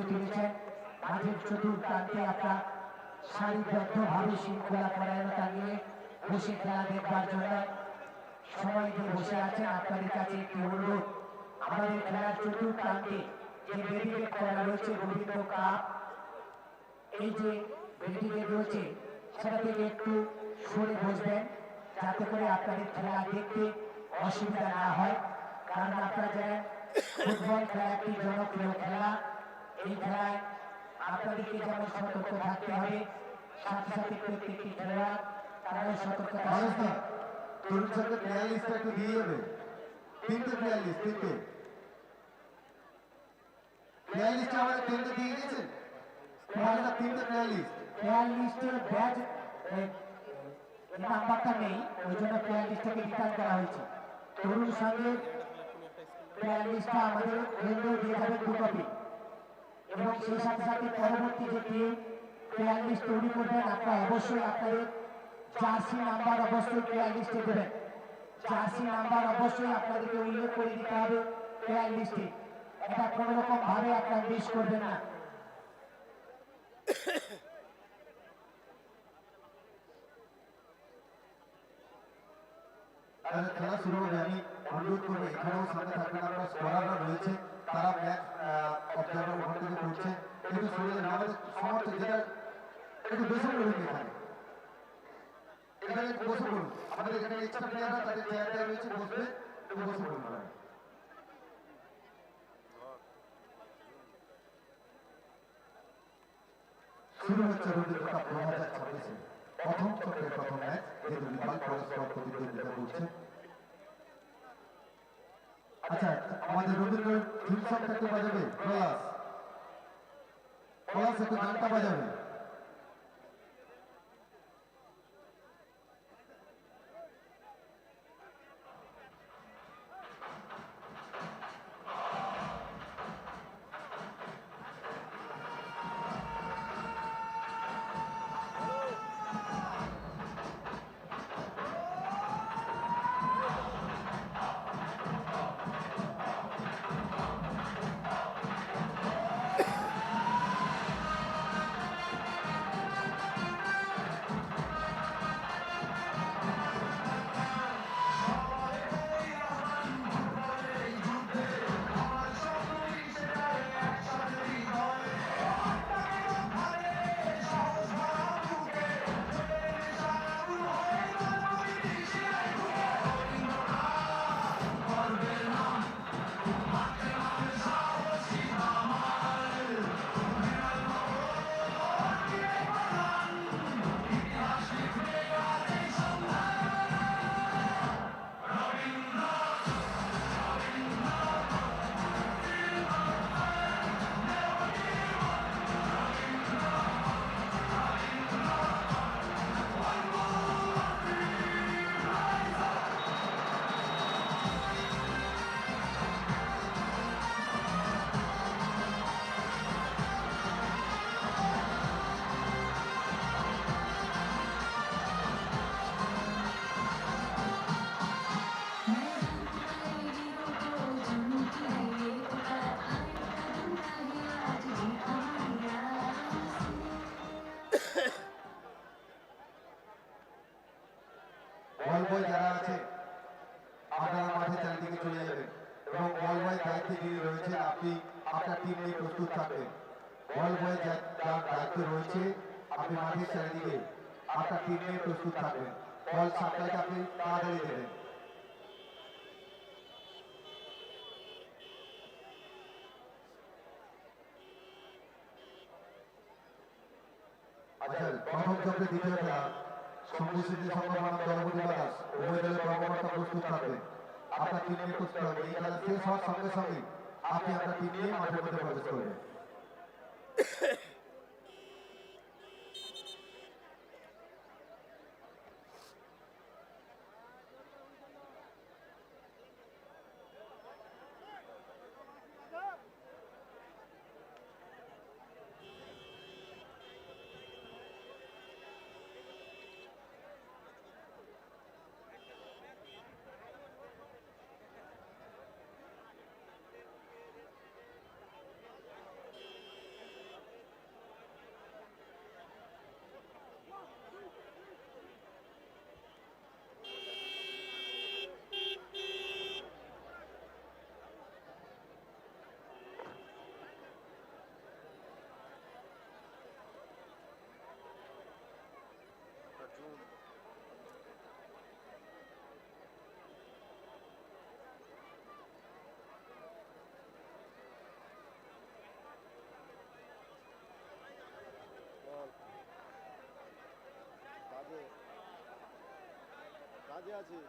ফুটিয়ে তুলেছেন মাঠের চতুর্প্রান্তে আপনার সারিবদ্ধভাবে শৃঙ্খলা পরায়ণতা টাঙিয়ে বসে খেলা দেখবার জন্য সময় দিয়ে বসে আছেন। আপনাদের কাছে একটি অনুরোধ, আমাদের খেলার চতুর্প্রান্তে যে বেদিকে করা রয়েছে, গোবিন্দ কাপ, এই যে বেদিকে রয়েছে, সেটা থেকে একটু সরে বসবেন, যাতে করে আপনাদের খেলা দেখতে অসুবিধা না হয়। কারণ আপনারা জানেন, ফুটবল খেলা একটি জনপ্রিয় খেলা। এই খেলায় আপনাদেরকে যেমন সতর্ক থাকতে হবে সাথে সাথে প্রত্যেকটি খেলোয়াড় তারাও সতর্ক থাকবে। তরুণ সরকার প্লেয়ার লিস্টটা একটু দিয়ে যাবে তিনটে প্লেয়ার লিস্ট তিনটে। প্লেয়ার লিস্ট আমাদের তিনটে দিয়ে গেছেন আমাদের তিনটে প্লেয়ার লিস্ট প্লেয়ার লিস্টের ব্যাচ নাম্বারটা নেই ওই জন্য প্লেয়ার লিস্টটাকে রিটার্ন করা হয়েছে। তরুণ সঙ্গে প্লেয়ার লিস্টটা আমাদের কেন্দ্র দিয়ে যাবে দু কপি এবং সেই সাথে সাথে পরবর্তী যে টিম প্লেয়ার লিস্ট তৈরি করবেন, আপনারা অবশ্যই আপনাদের জার্সি নাম্বার অবশ্যই প্লেয়ার লিস্টে দেবেন। জার্সি নাম্বার অবশ্যই আপনাদেরকে উল্লেখ করে দিতে হবে প্লেয়ার লিস্টে এটা কোনো রকম ভাবে আপনারা মিস করবেন না। খেলা শুরু হবে, আমি অনুরোধ করব, এখানেও সামনে থাকবেন আমরা স্কোরাররা রয়েছে। তারা ম্যাচ অবজার্ভার ওখান থেকে করছে একটু সরে যাবেন আমাদের সমর্থক যেটা একটু বেশি করুন এখানে এখানে বসে পড়ুন। আমাদের এখানে এক্সট্রা প্লেয়াররা তাদের চেয়ারটা রয়েছে, বসবে, একটু বসে পড়ুন। শুরু হচ্ছে রবীন্দ্র দু হাজার ছাব্বিশে। প্রথম চক্রের প্রথম ম্যাচ, যেহেতু বিপাল পরস্পর প্রতিদ্বন্দ্বিতা করছে। আচ্ছা আমাদের রবীন্দ্র থিম সংটা কে বাজাবে? পলাশ পলাশ একটু গানটা বাজাবে। বল যারা আছে, আপনারা মাঠে চারিদিকে চলে যাবেন। এবং বল দায়িত্বে যিনি রয়েছেন, আপনি আপনার টিম নিয়ে প্রস্তুত থাকবেন। বল যার দায়িত্ব রয়েছে, আপনি মাঠের চারিদিকে আপনার টিম নিয়ে প্রস্তুত থাকবেন। বল সাপ্লাইটা আপনি তাড়াতাড়ি দেবেন। আচ্ছা প্রথম চক্রে দ্বিতীয় খেলা স্মৃতি সংগঠন দলপতি বাদাস উভয় দলের কর্মকর্তা প্রস্তুত থাকবে আপনার টিম নিয়ে প্রস্তুত হবে এই খেলা শেষ হওয়ার সঙ্গে সঙ্গে আপনি আপনার টিম নিয়ে মাঠের মধ্যে প্রবেশ করবেন। কাজে কাজে আছি।